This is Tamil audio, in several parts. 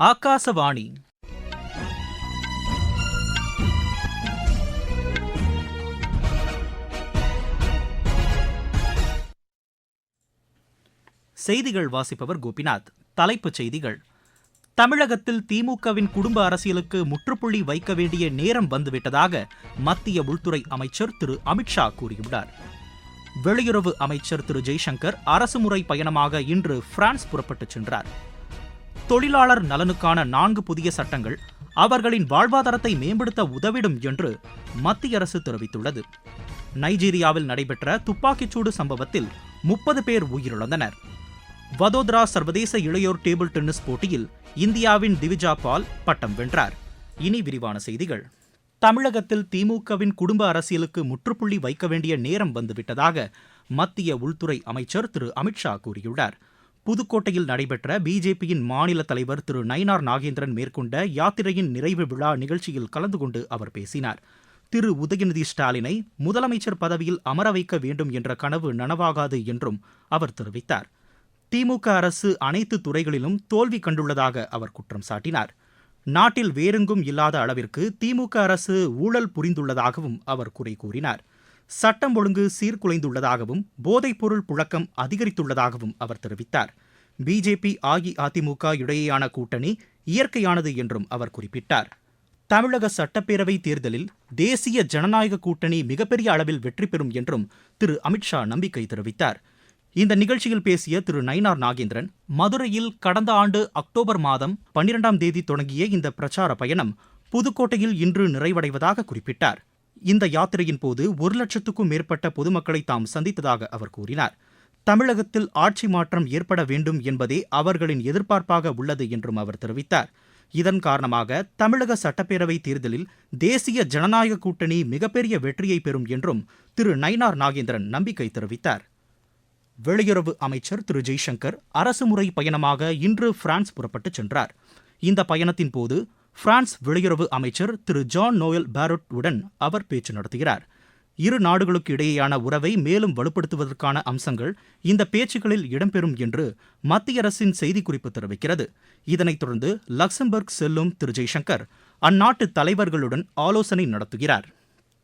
ஆகாசவாணி செய்திகள் வாசிப்பவர் கோபிநாத். தலைப்புச் செய்திகள். தமிழகத்தில் திமுகவின் குடும்ப அரசியலுக்கு முற்றுப்புள்ளி வைக்க வேண்டிய நேரம் வந்துவிட்டதாக மத்திய உள்துறை அமைச்சர் திரு அமித்ஷா கூறியுள்ளார். வெளியுறவு அமைச்சர் திரு ஜெய்சங்கர் அரசுமுறை பயணமாக இன்று பிரான்ஸ் புறப்பட்டுச் சென்றார். தொழிலாளர் நலனுக்கான நான்கு புதிய சட்டங்கள் அவர்களின் வாழ்வாதாரத்தை மேம்படுத்த உதவிடும் என்று மத்திய அரசு தெரிவித்துள்ளது. நைஜீரியாவில் நடைபெற்ற துப்பாக்கிச்சூடு சம்பவத்தில் முப்பது பேர் உயிரிழந்தனர். வதோதரா சர்வதேச இளையோர் டேபிள் டென்னிஸ் போட்டியில் இந்தியாவின் திவிஜா பால் பட்டம் வென்றார். இனி விரிவான செய்திகள். தமிழகத்தில் திமுகவின் குடும்ப அரசியலுக்கு முற்றுப்புள்ளி வைக்க வேண்டிய நேரம் வந்துவிட்டதாக மத்திய உள்துறை அமைச்சர் திரு அமித்ஷா கூறியுள்ளார். புதுக்கோட்டையில் நடைபெற்ற பிஜேபியின் மாநில தலைவர் திரு நயினார் நாகேந்திரன் மேற்கொண்ட யாத்திரையின் நிறைவு விழா நிகழ்ச்சியில் கலந்து கொண்டு அவர் பேசினார். திரு உதயநிதி ஸ்டாலினை முதலமைச்சர் பதவியில் அமர வைக்க வேண்டும் என்ற கனவு நனவாகாது என்றும் அவர் தெரிவித்தார். திமுக அரசு அனைத்து துறைகளிலும் தோல்வி கண்டுள்ளதாக அவர் குற்றம் சாட்டினார். நாட்டில் வேறெங்கும் இல்லாத அளவிற்கு திமுக அரசு ஊழல் புரிந்துள்ளதாகவும் அவர் குறை கூறினார். சட்டம் ஒழுங்கு சீர்குலைந்துள்ளதாகவும் போதைப்பொருள் புழக்கம் அதிகரித்துள்ளதாகவும் அவர் தெரிவித்தார். பிஜேபி அஇஅதிமுக இடையேயான கூட்டணி இயற்கையானது என்றும் அவர் குறிப்பிட்டார். தமிழக சட்டப்பேரவை தேர்தலில் தேசிய ஜனநாயக கூட்டணி மிகப்பெரிய அளவில் வெற்றி பெறும் என்றும் திரு. அமித்ஷா நம்பிக்கை தெரிவித்தார். இந்த நிகழ்ச்சியில் பேசிய திரு. நயினார் நாகேந்திரன் மதுரையில் கடந்த ஆண்டு அக்டோபர் மாதம் பன்னிரெண்டாம் தேதி தொடங்கிய இந்த பிரச்சார பயணம் புதுக்கோட்டையில் இன்று நிறைவடைவதாக குறிப்பிட்டார். இந்த யாத்திரையின் போது ஒரு லட்சத்துக்கும் மேற்பட்ட பொதுமக்களை தாம் சந்தித்ததாக அவர் கூறினார். தமிழகத்தில் ஆட்சி மாற்றம் ஏற்பட வேண்டும் என்பதே அவர்களின் எதிர்பார்ப்பாக உள்ளது என்றும் அவர் தெரிவித்தார். இதன் காரணமாக தமிழக சட்டப்பேரவை தேர்தலில் தேசிய ஜனநாயக கூட்டணி மிகப்பெரிய வெற்றியை பெறும் என்றும் திரு நயினார் நாகேந்திரன் நம்பிக்கை தெரிவித்தார். வெளியுறவு அமைச்சர் திரு ஜெய்சங்கர் அரசுமுறை பயணமாக இன்று பிரான்ஸ் புறப்பட்டுச் சென்றார். இந்த பயணத்தின் போது பிரான்ஸ் வெளியுறவு அமைச்சர் திரு ஜான் நோயல் பாரோட் உடன் அவர் பேச்சு நடத்துகிறார். இரு நாடுகளுக்கு இடையேயான உறவை மேலும் வலுப்படுத்துவதற்கான அம்சங்கள் இந்த பேச்சுக்களில் இடம்பெறும் என்று மத்திய அரசின் செய்திக்குறிப்பு தெரிவிக்கிறது. இதனைத் தொடர்ந்து லக்சம்பர்க் செல்லும் திரு ஜெய்சங்கர் அந்நாட்டு தலைவர்களுடன் ஆலோசனை நடத்துகிறார்.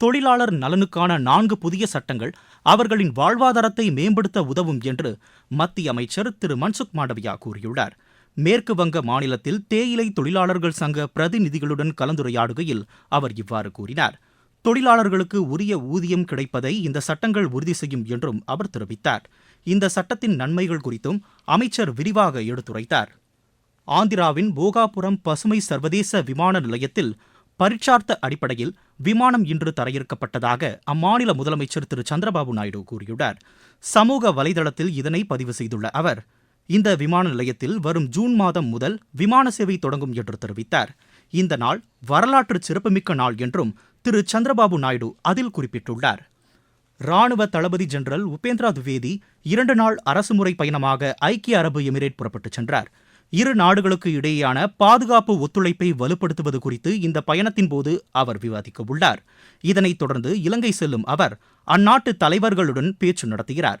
தொழிலாளர் நலனுக்கான நான்கு புதிய சட்டங்கள் அவர்களின் வாழ்வாதாரத்தை மேம்படுத்த உதவும் என்று மத்திய அமைச்சர் திரு மன்சுக் மாண்டவியா கூறியுள்ளார். மேற்கு வங்க மாநிலத்தில் தேயிலை தொழிலாளர்கள் சங்க பிரதிநிதிகளுடன் கலந்துரையாடுகையில் அவர் இவ்வாறு கூறினார். தொழிலாளர்களுக்கு உரிய ஊதியம் கிடைப்பதை இந்த சட்டங்கள் உறுதி செய்யும் என்றும் அவர் தெரிவித்தார். இந்த சட்டத்தின் நன்மைகள் குறித்தும் அமைச்சர் விரிவாக எடுத்துரைத்தார். ஆந்திராவின் போகாபுரம் பசுமை சர்வதேச விமான நிலையத்தில் பரீட்சார்த்த அடிப்படையில் விமானம் இன்று தரையிறக்கப்பட்டதாக அம்மாநில முதலமைச்சர் திரு. சந்திரபாபு நாயுடு கூறியுள்ளார். சமூக வலைதளத்தில் இதனை பதிவு செய்துள்ள அவர் இந்த விமான நிலையத்தில் வரும் ஜூன் மாதம் முதல் விமான சேவை தொடங்கும் என்று தெரிவித்தார். இந்த நாள் வரலாற்று சிறப்புமிக்க நாள் என்றும் திரு. சந்திரபாபு நாயுடு அதில் குறிப்பிட்டுள்ளார். ராணுவ தளபதி ஜெனரல் உபேந்திரா துவேதி இரண்டு நாள் அரசுமுறை பயணமாக ஐக்கிய அரபு எமிரேட் புறப்பட்டுச் சென்றார். இரு நாடுகளுக்கு இடையேயான பாதுகாப்பு ஒத்துழைப்பை வலுப்படுத்துவது குறித்து இந்த பயணத்தின் போது அவர் விவாதிக்க உள்ளார் இதனைத் தொடர்ந்து இலங்கை செல்லும் அவர் அந்நாட்டு தலைவர்களுடன் பேச்சு நடத்துகிறார்.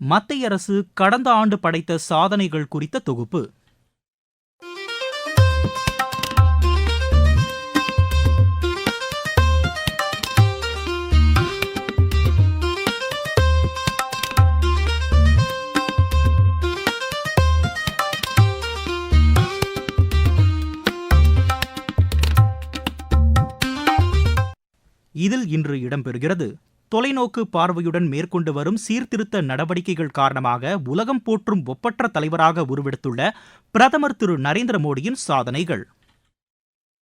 மத்திய அரசு கடந்த ஆண்டு படைத்த சாதனைகள் குறித்த தொகுப்பு. இதில் இன்று இடம்பெறுகிறது. தொலைநோக்கு பார்வையுடன் மேற்கொண்டு வரும் சீர்திருத்த நடவடிக்கைகள் காரணமாக உலகம் போற்றும் ஒப்பற்ற தலைவராக உருவெடுத்துள்ள பிரதமர் திரு நரேந்திர மோடியின் சாதனைகள்.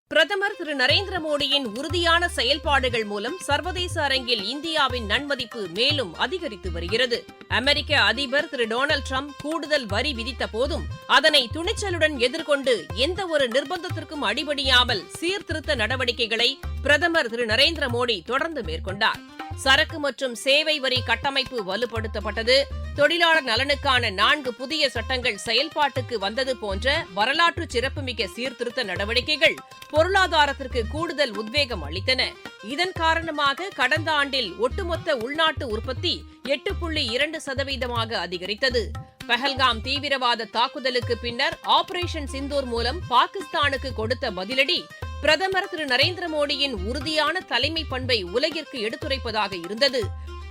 பிரதமர் திரு நரேந்திர மோடியின் உறுதியான செயல்பாடுகள் மூலம் சர்வதேச அரங்கில் இந்தியாவின் நன்மதிப்பு மேலும் அதிகரித்து வருகிறது. அமெரிக்க அதிபர் திரு டொனால்டு டிரம்ப் கூடுதல் வரி விதித்த போதும் அதனை துணிச்சலுடன் எதிர்கொண்டு எந்த ஒரு நிர்பந்தத்திற்கும் அடிபடியாமல் சீர்திருத்த நடவடிக்கைகளை பிரதமர் திரு நரேந்திர மோடி தொடர்ந்து மேற்கொண்டார். சரக்கு மற்றும் சேவை வரி கட்டமைப்பு வலுப்படுத்தப்பட்டது. தொழிலாளர் நலனுக்கான நான்கு புதிய சட்டங்கள் செயல்பாட்டுக்கு வந்தது போன்ற வரலாற்று சிறப்புமிக்க சீர்திருத்த நடவடிக்கைகள் பொருளாதாரத்திற்கு கூடுதல் உத்வேகம் அளித்தன. இதன் காரணமாக கடந்த ஆண்டில் ஒட்டுமொத்த உள்நாட்டு உற்பத்தி எட்டு புள்ளி இரண்டு சதவீதமாக அதிகரித்தது. பஹல்காம் தீவிரவாத தாக்குதலுக்கு பின்னர் ஆபரேஷன் சிந்தூர் மூலம் பாகிஸ்தானுக்கு கொடுத்த பதிலடி பிரதமர் திரு நரேந்திர மோடியின் உறுதியான தலைமை பண்பை உலகிற்கு எடுத்துரைப்பதாக இருந்தது.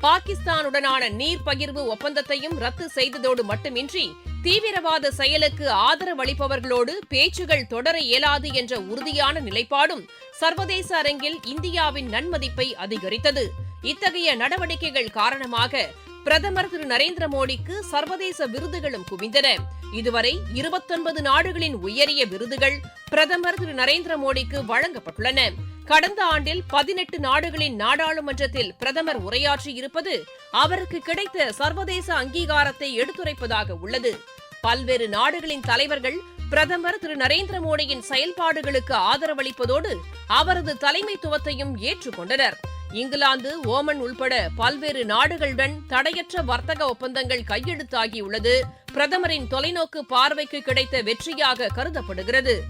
பாகிஸ்தானுடனான நீர் பகிர்வு ஒப்பந்தத்தையும் ரத்து செய்ததோடு மட்டுமின்றி தீவிரவாத செயலுக்கு ஆதரவளிப்பவர்களோடு பேச்சுகள் தொடர இயலாது என்ற உறுதியான நிலைப்பாடும் சர்வதேச அரங்கில் இந்தியாவின் நன்மதிப்பை அதிகரித்தது. இத்தகைய நடவடிக்கைகள் காரணமாக பிரதமர் திரு நரேந்திர மோடிக்கு சர்வதேச விருதுகளும் குவிந்தன. இதுவரை இருபத்தொன்பது நாடுகளின் உயரிய விருதுகள் பிரதமர் திரு நரேந்திர மோடிக்கு வழங்கப்பட்டுள்ளன. கடந்த ஆண்டில் பதினெட்டு நாடுகளின் நாடாளுமன்றத்தில் பிரதமர் உரையாற்றி இருப்பது அவருக்கு கிடைத்த சர்வதேச அங்கீகாரத்தை எடுத்துரைப்பதாக உள்ளது. பல்வேறு நாடுகளின் தலைவர்கள் பிரதமர் திரு நரேந்திர மோடியின் செயல்பாடுகளுக்கு ஆதரவளிப்பதோடு அவரது தலைமைத்துவத்தையும் ஏற்றுக்கொண்டனா் இங்கிலாந்து ஓமன் உள்பட பல்வேறு நாடுகளுடன் தடையற்ற வர்த்தக ஒப்பந்தங்கள் கையெழுத்தாகியுள்ளது. பிரதமரின் தொலைநோக்கு பார்வைக்கு கிடைத்த வெற்றியாக கருதப்படுகிறது.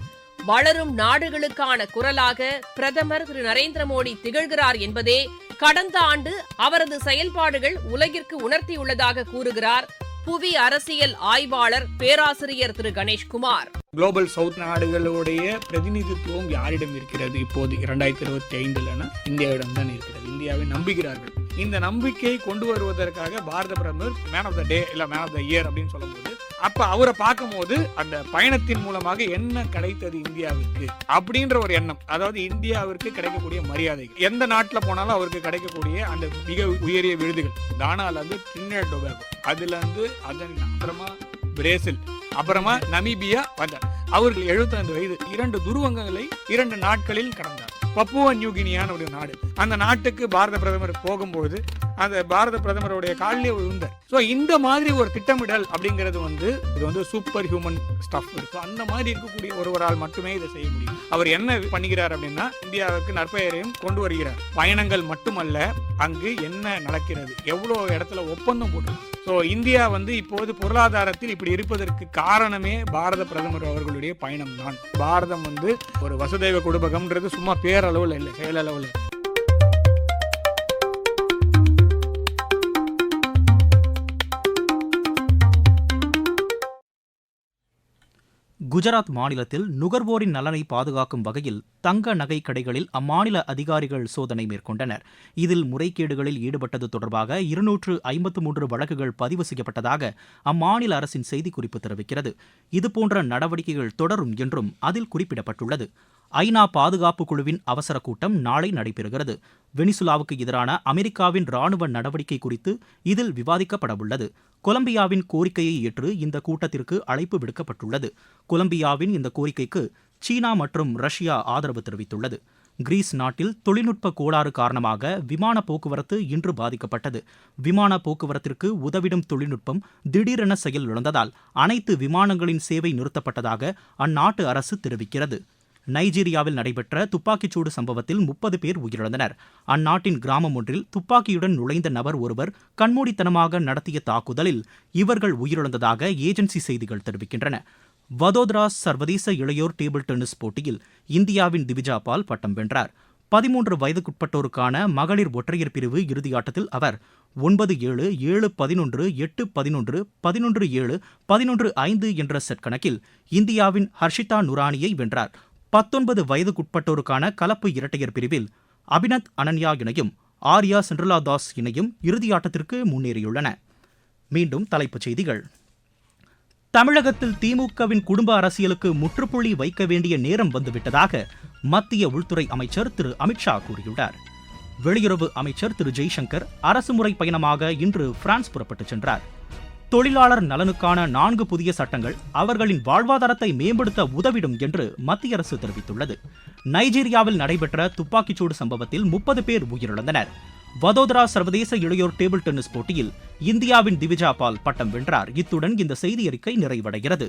வளரும் நாடுகளுக்கான குரலாக பிரதமர் திரு. நரேந்திர மோடி திகழ்கிறார் என்பதே கடந்த ஆண்டு அவரது செயல்பாடுகள் உலகிற்கு உணர்த்தியுள்ளதாக கூறுகிறார் புவி அரசியல் ஆய்வாளர் பேராசிரியர் திரு கணேஷ்குமார். குளோபல் சவுத் நாடுகளுடைய பிரதிநிதித்துவம் யாரிடம் இருக்கிறது? இப்போது இரண்டாயிரத்தி இருபத்தி ஐந்துலனா இந்தியாவிடம் தான் இருக்கிறது. இந்தியாவை நம்புகிறார்கள். இந்த நம்பிக்கையை கொண்டு வருவதற்காக பாரத பிரதமர் மேன் ஆஃப் த டே இல்ல மேன் ஆஃப் த இயர் அப்படின்னு சொல்லும்போது அப்ப அவரை பார்க்கும்போது அந்த பயணத்தின் மூலமாக என்ன கிடைத்தது இந்தியாவிற்கு அப்படின்ற ஒரு எண்ணம். அதாவது இந்தியாவிற்கு கிடைக்கக்கூடிய மரியாதை எந்த நாட்டுல போனாலும் அவருக்கு கிடைக்கக்கூடிய அந்த மிக உயரிய விருதுகள். தானால இருந்து டிரினிடாட் டொபாகோ. அதுல இருந்து அதன் அப்புறமா பிரேசில் அப்புறமா நமீபியா வந்தார். அவர்கள் 75 வயது. இரண்டு துருவங்களை இரண்டு நாட்களில் கடந்தார். பப்புவா நியூகினியான ஒரு நாடு. அந்த நாட்டுக்கு பாரத பிரதமர் போகும்போது அந்த பாரத பிரதமருடைய காலிலே விழுந்தார் ஸோ இந்த மாதிரி ஒரு திட்டமிடல் அப்படிங்கிறது வந்து இது வந்து சூப்பர் ஹியூமன் ஸ்டஃப் ஸோ அந்த மாதிரி இருக்கக்கூடிய ஒருவரால் மட்டுமே இதை செய்ய முடியும். அவர் என்ன பண்ணுகிறார் அப்படின்னா இந்தியாவுக்கு நற்பெயரையும் கொண்டு வருகிறார். பயணங்கள் மட்டுமல்ல அங்கு என்ன நடக்கிறது? எவ்வளோ இடத்துல ஒப்பந்தம் போட்டு ஸோ இந்தியா வந்து இப்போது பொருளாதாரத்தில் இப்படி இருப்பதற்கு காரணமே பாரத பிரதமர் அவர்களுடைய பயணம் தான் பாரதம் வந்து ஒரு வசுதேவ குடும்பகம்ன்றது சும்மா பேரளவில் இல்லை செயலளவில். குஜராத் மாநிலத்தில் நுகர்வோரின் நலனை பாதுகாக்கும் வகையில் தங்க நகை கடைகளில் அம்மாநில அதிகாரிகள் சோதனை மேற்கொண்டனர். இதில் முறைகேடுகளில் ஈடுபட்டது தொடர்பாக இருநூற்று ஐம்பத்து மூன்று வழக்குகள் பதிவு செய்யப்பட்டதாக அம்மாநில அரசின் செய்திக்குறிப்பு தெரிவிக்கிறது. இதுபோன்ற நடவடிக்கைகள் தொடரும் என்றும் அதில் குறிப்பிடப்பட்டுள்ளது. ஐநா பாதுகாப்பு குழுவின் அவசர கூட்டம் நாளை நடைபெறுகிறது. வெனிசுலாவுக்கு எதிரான அமெரிக்காவின் ராணுவ நடவடிக்கை குறித்து இதில் விவாதிக்கப்படவுள்ளது. கொலம்பியாவின் கோரிக்கையை ஏற்று இந்த கூட்டத்திற்கு அழைப்பு விடுக்கப்பட்டுள்ளது. கொலம்பியாவின் இந்த கோரிக்கைக்கு சீனா மற்றும் ரஷ்யா ஆதரவு தெரிவித்துள்ளது. கிரீஸ் நாட்டில் தொழில்நுட்ப கோளாறு காரணமாக விமான போக்குவரத்து இன்று பாதிக்கப்பட்டது. விமான போக்குவரத்திற்கு உதவிடும் தொழில்நுட்பம் திடீரென செயலிழந்ததால் அனைத்து விமானங்களின் சேவை நிறுத்தப்பட்டதாக அந்நாட்டு அரசு தெரிவிக்கிறது. நைஜீரியாவில் நடைபெற்ற துப்பாக்கிச்சூடு சம்பவத்தில் முப்பது பேர் உயிரிழந்தனர். அந்நாட்டின் கிராமம் ஒன்றில் துப்பாக்கியுடன் நுழைந்த நபர் ஒருவர் கண்மூடித்தனமாக நடத்திய தாக்குதலில் இவர்கள் உயிரிழந்ததாக ஏஜென்சி செய்திகள் தெரிவிக்கின்றன. வதோதரா சர்வதேச இளையோர் டேபிள் டென்னிஸ் போட்டியில் இந்தியாவின் திவிஜா பால் பட்டம் வென்றார். பதிமூன்று வயதுக்குட்பட்டோருக்கான மகளிர் ஒற்றையர் பிரிவு இறுதியாட்டத்தில் அவர் ஒன்பது ஏழு ஏழு பதினொன்று எட்டு பதினொன்று பதினொன்று ஏழு பதினொன்று ஐந்து என்ற செட் கணக்கில் இந்தியாவின் ஹர்ஷிதா நுரானியை வென்றார். பத்தொன்பது வயதுக்குட்பட்டோருக்கான கலப்பு இரட்டையர் பிரிவில் அபினத் அனன்யா இணையும் ஆர்யா சென்ட்ரலா தாஸ் இணையும் இறுதியாட்டத்திற்கு முன்னேறியுள்ளன. மீண்டும் தலைப்புச் செய்திகள். தமிழகத்தில் திமுகவின் குடும்ப அரசியலுக்கு முற்றுப்புள்ளி வைக்க வேண்டிய நேரம் வந்துவிட்டதாக மத்திய உள்துறை அமைச்சர் திரு. அமித்ஷா கூறியுள்ளார். வெளியுறவு அமைச்சர் திரு. ஜெய்சங்கர் அரசுமுறை பயணமாக இன்று பிரான்ஸ் புறப்பட்டுச் சென்றார். தொழிலாளர் நலனுக்கான நான்கு புதிய சட்டங்கள் அவர்களின் வாழ்வாதாரத்தை மேம்படுத்த உதவிடும் என்று மத்திய அரசு தெரிவித்துள்ளது. நைஜீரியாவில் நடைபெற்ற துப்பாக்கிச்சூடு சம்பவத்தில் முப்பது பேர் உயிரிழந்தனர். வதோதரா சர்வதேச இளையோர் டேபிள் டென்னிஸ் போட்டியில் இந்தியாவின் திவிஜா பால் பட்டம் வென்றார். இத்துடன் இந்த செய்தி அறிக்கை நிறைவடைகிறது.